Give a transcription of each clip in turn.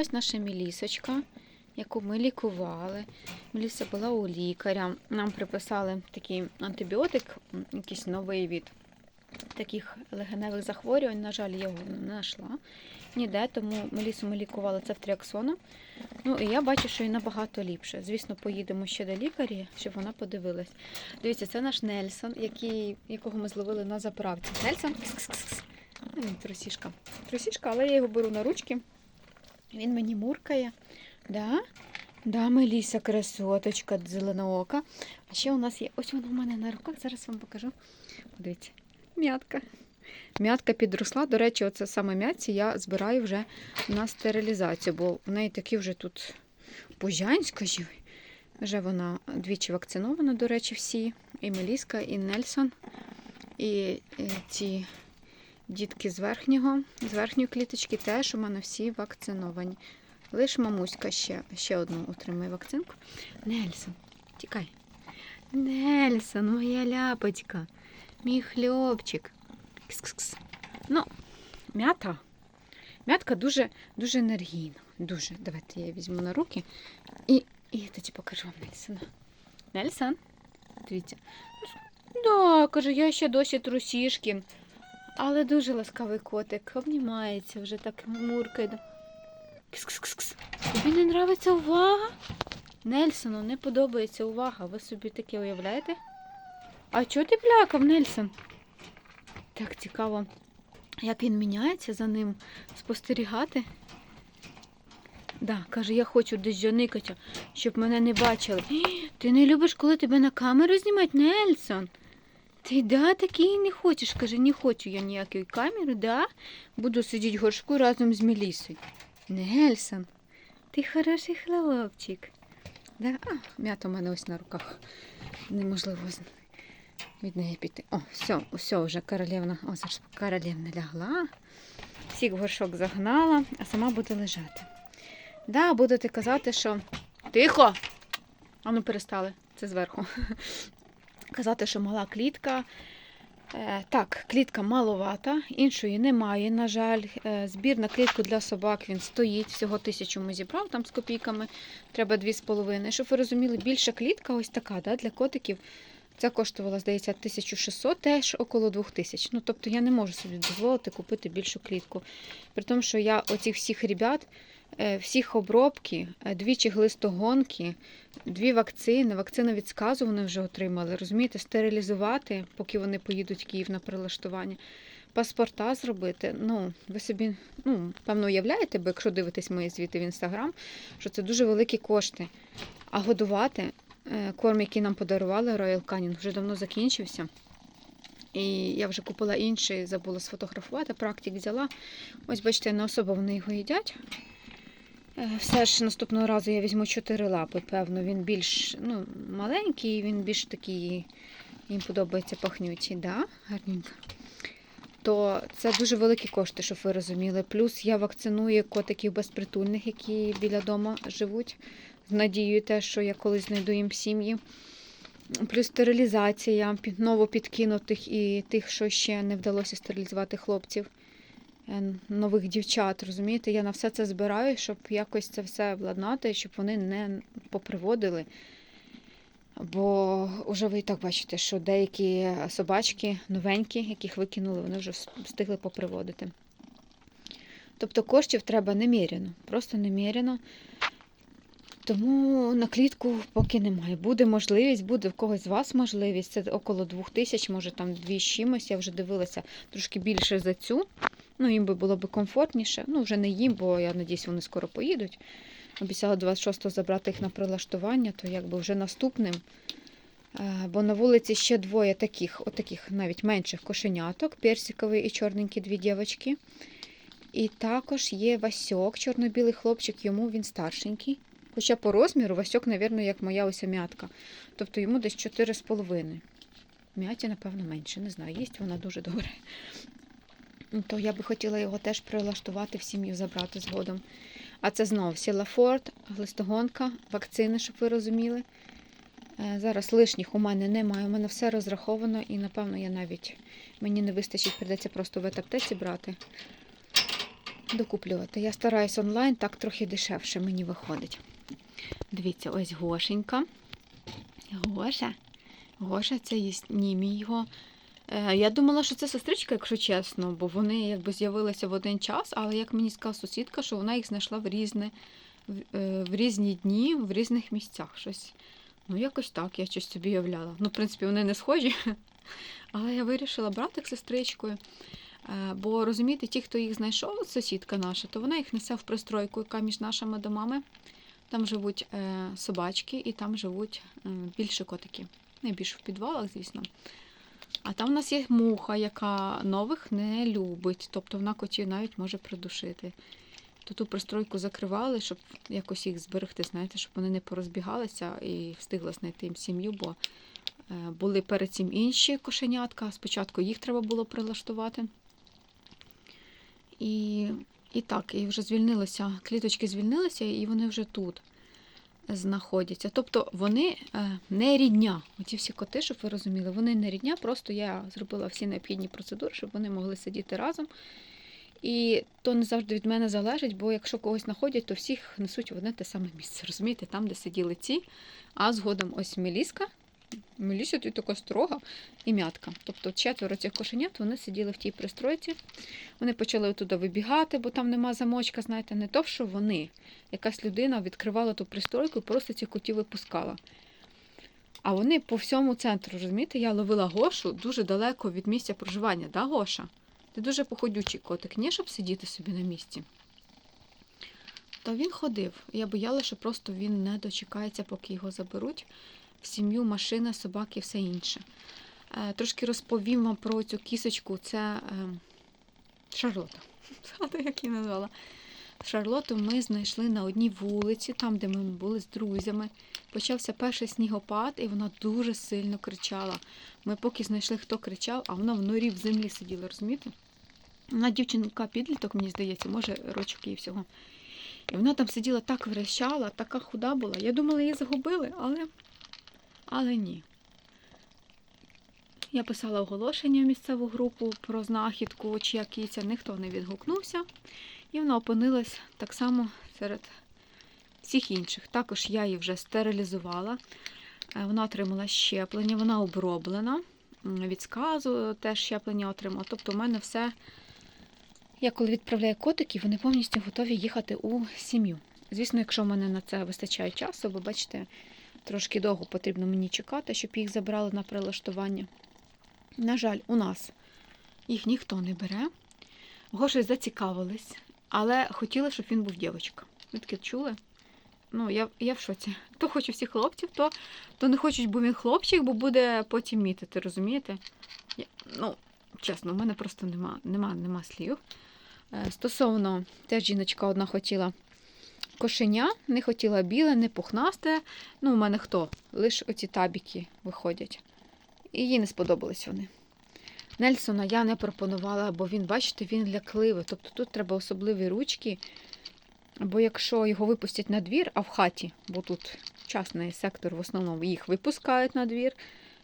Ось наша мілісочка, яку ми лікували. Міліса була у лікаря. Нам приписали такий антибіотик, якийсь новий від таких легеневих захворювань. На жаль, я його не знайшла ніде, тому Мелісу ми лікували цефтріаксоном. Ну і я бачу, що і набагато ліпше. Звісно, поїдемо ще до лікаря, щоб вона подивилась. Дивіться, це наш Нельсон, який, якого ми зловили на заправці. Нельсон. Ну, трусішка. Трусішка, але я його беру на ручки. Він мені муркає. Да? Да, Меліса, красоточка, зеленоока. А ще у нас є. Ось вона у мене на руках, зараз вам покажу. Дивіться, м'ятка. М'ятка підросла. До речі, оце саме м'ятці я збираю вже на стерилізацію, бо в неї такі вже тут пужань, скажімо. Вже вона двічі вакцинована, до речі, всі. І Меліска, і Нельсон, і ці дітки з верхнього, з верхньої кліточки теж у мене всі вакциновані. Лиш мамуська ще, ще одну отримує вакцинку. Нельсон, тікай. Нельсон, моя ляпочка, мій хлопчик. Кс-кс-кс. Ну, м'ята. М'ятка дуже, дуже енергійна. Дуже. Давайте я візьму на руки і, і тоді покажу вам Нельсона. Нельсон, дивіться. Да, каже, я ще досі трусішки. Але дуже ласкавий котик. Обнімається вже так муркає. Кс-кс-кс. Тобі не нравиться увага? Нельсону не подобається увага. Ви собі таке уявляєте? А чого ти плякав, Нельсон? Так цікаво, як він міняється за ним спостерігати. Да, каже, я хочу десь жоникати, щоб мене не бачили. Ти не любиш, коли тебе на камеру знімають, Нельсон? Ти да, такий не хочеш. Каже, не хочу я ніякої камери, да? Буду сидіти в горшку разом з Мелісою. Нельсон, ти хороший хлопчик. Да? А, м'ята у мене ось на руках. Неможливо від неї піти. О, все, все, вже королевна. О, зараз королевна лягла. Всіх в горшок загнала, а сама буде лежати. Да, будете казати, що тихо! А ну перестали, це зверху. Казати, що мала клітка. Е, так, клітка маловата, іншої немає, на жаль. Е, збір на клітку для собак він стоїть. Всього тисячу ми зібрав там з копійками. Треба дві з половиною. Щоб ви розуміли, більша клітка, ось така, да, для котиків. Це коштувало, здається, 1600, теж около 2000. Ну, тобто я не можу собі дозволити купити більшу клітку. При тому, що я оцих всіх ребят, всіх обробки, е, двічі глистогонки, дві вакцини, вакцину від сказу вони вже отримали. Розумієте, стерилізувати, поки вони поїдуть в Київ на прилаштування. Паспорта зробити. Ну, ви собі, ну, певно, уявляєте, бо якщо дивитесь мої звіти в інстаграм, що це дуже великі кошти. А годувати е, корм, який нам подарували, Royal Canin, вже давно закінчився. І я вже купила інший, забула сфотографувати, практик взяла. Ось, бачите, не особо вони його їдять. Е, Все ж наступного разу я візьму чотири лапи, певно. Він більш ну, маленький, він більш такий, їм подобається пахнючий, да? гарненько. То це дуже великі кошти, щоб ви розуміли. Плюс я вакциную котиків безпритульних, які біля дому живуть. З надією те, що я колись знайду їм сім'ї. Плюс стерилізація під- новопідкинутих і тих, що ще не вдалося стерилізувати хлопців, нових дівчат. Розумієте, я на все це збираю, щоб якось це все владнати, щоб вони не поприводили. Бо вже ви і так бачите, що деякі собачки новенькі, яких викинули, вони вже встигли поприводити. Тобто коштів треба неміряно, просто неміряно. Тому на клітку поки немає. Буде можливість, буде в когось з вас можливість. Це около двох тисяч, може там дві чимось. Я вже дивилася трошки більше за цю. Ну, їм би було б комфортніше. Ну, вже не їм, бо я надіюсь, вони скоро поїдуть. Обіцяла 26-го забрати їх на прилаштування, то якби вже наступним. Е, Бо на вулиці ще двоє таких, отаких навіть менших кошеняток, персиковий і чорненькі дві дівчатки. І також є Васьок, чорно-білий хлопчик, йому він старшенький. Хоча по розміру Васьок, мабуть, як моя ось м'ятка. Тобто йому десь 4,5. М'яті, напевно, менше. Не знаю, їсть вона дуже добре. То я би хотіла його теж прилаштувати в сім'ю, забрати згодом. А це знову Сілафорд, глистогонка, вакцини, щоб ви розуміли. Е, Зараз лишніх у мене немає. У мене все розраховано і, напевно, я навіть мені не вистачить, прийдеться просто в ветаптеці брати. докуплювати. Я стараюсь онлайн, так трохи дешевше мені виходить. Дивіться, ось Гошенька. Гоша. Гоша, це є німій його. Е, Я думала, що це сестричка, якщо чесно, бо вони якби з'явилися в один час, але як мені сказала сусідка, що вона їх знайшла в різне, в, е, різні дні, в різних місцях. Щось. Ну, якось так, я щось собі уявляла. Ну, в принципі, вони не схожі. Але я вирішила братик з сестричкою. Е, Бо розумієте, ті, хто їх знайшов, сусідка наша, то вона їх несе в пристройку, яка між нашими домами. Там живуть собачки і там живуть більше котики. Не більше в підвалах, звісно. А там у нас є муха, яка нових не любить, тобто вона котів навіть може придушити. То ту пристройку закривали, щоб якось їх зберегти, знаєте, щоб вони не порозбігалися і встигла знайти їм сім'ю, бо е, були перед цим інші кошенятка. Спочатку їх треба було прилаштувати. І, і так, і вже звільнилися, кліточки звільнилися, і вони вже тут знаходяться. Тобто вони е, не рідня. Оці всі коти, щоб ви розуміли, вони не рідня, просто я зробила всі необхідні процедури, щоб вони могли сидіти разом. І то не завжди від мене залежить, бо якщо когось знаходять, то всіх несуть в одне те саме місце. Розумієте, там, де сиділи ці, а згодом ось Меліска. Меліся тут така строга і м'ятка. Тобто четверо цих кошенят вони сиділи в тій пристройці. Вони почали туди вибігати, бо там нема замочка, знаєте, не то, що вони. Якась людина відкривала ту пристройку і просто цих котів випускала. А вони по всьому центру, розумієте, я ловила Гошу дуже далеко від місця проживання, да, Гоша? Ти дуже походючий котик, ні, щоб сидіти собі на місці. То він ходив. Я боялася, що просто він не дочекається, поки його заберуть сім'ю, машина, собаки і все інше. Е, Трошки розповім вам про цю кісочку. Це е, Шарлота. Згадую, як її назвала. Шарлоту ми знайшли на одній вулиці, там, де ми були з друзями. Почався перший снігопад, і вона дуже сильно кричала. Ми поки знайшли, хто кричав, а вона в норі в землі сиділа, розумієте? Вона дівчинка підліток, мені здається, може, рочок їй всього. І вона там сиділа так верещала, така худа була. Я думала, її загубили, але, але ні. Я писала оголошення в місцеву групу про знахідку, чия кіця, ніхто не відгукнувся. І вона опинилась так само серед всіх інших. Також я її вже стерилізувала. Е, Вона отримала щеплення, вона оброблена. Від сказу теж щеплення отримала. Тобто, у мене все. Я коли відправляю котиків, вони повністю готові їхати у сім'ю. Звісно, якщо в мене на це вистачає часу, ви бачите, трошки довго потрібно мені чекати, щоб їх забрали на прилаштування. На жаль, у нас їх ніхто не бере. Гоші зацікавились, але хотіли, щоб він був дівчинка. Ви таке чули? Ну, я, я в шоці. То хоче всіх хлопців, то, то не хочуть, бо він хлопчик, бо буде потім мітити, розумієте? Я, ну, чесно, у мене просто нема, нема, нема слів. Е, Стосовно, теж жіночка одна хотіла кошеня, не хотіла біле, не пухнасте. Ну, у мене хто? Лише оці табіки виходять. І їй не сподобались вони. Нельсона я не пропонувала, бо він, бачите, він лякливий. Тобто тут треба особливі ручки. Бо якщо його випустять на двір, а в хаті, бо тут частний сектор в основному їх випускають на двір,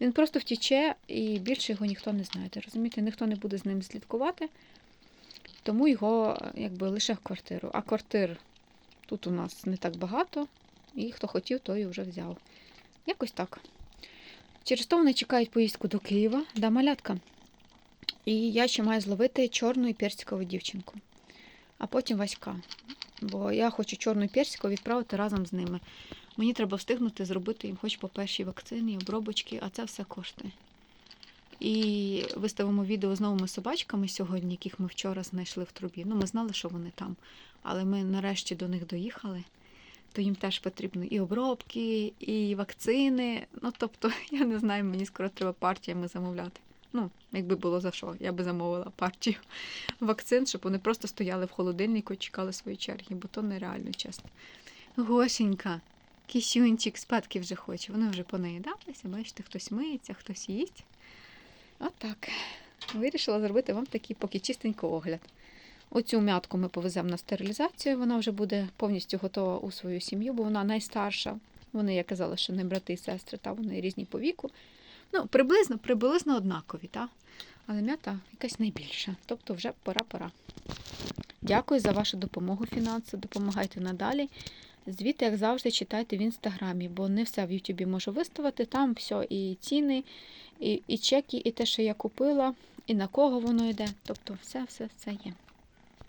він просто втіче і більше його ніхто не знає. Розумієте, ніхто не буде з ним слідкувати, тому його якби лише в квартиру. А квартир тут у нас не так багато, і хто хотів, той вже взяв. Якось так. Через то вони чекають поїздку до Києва, да малятка. І я ще маю зловити чорну і персикову дівчинку, а потім Васька. Бо я хочу чорну і персикову відправити разом з ними. Мені треба встигнути зробити їм хоч по першій вакцині, обробочки, а це все коштує. І виставимо відео з новими собачками сьогодні, яких ми вчора знайшли в трубі. Ну, ми знали, що вони там, але ми нарешті до них доїхали. То їм теж потрібно і обробки, і вакцини. Ну, тобто, я не знаю, мені скоро треба партіями замовляти. Ну, якби було за що, я би замовила партію вакцин, щоб вони просто стояли в холодильнику і чекали свої черги, бо то нереально, чесно. Гошенька, кисюнчик, спадки вже хоче. Вони вже понаїдалися, бачите, хтось миється, хтось їсть. Отак. Вирішила зробити вам такий поки чистенький огляд. Оцю м'ятку ми повеземо на стерилізацію, вона вже буде повністю готова у свою сім'ю, бо вона найстарша. Вони, я казала, що не брати і сестри, та вони різні по віку. Ну, приблизно, приблизно однакові, та? але м'ята якась найбільша. Тобто вже пора-пора. Дякую за вашу допомогу фінансову. Допомагайте надалі. Звіти, як завжди, читайте в інстаграмі, бо не все в Ютубі можу виставити. Там все і ціни, і, і чеки, і те, що я купила, і на кого воно йде. Тобто, все, все, все є.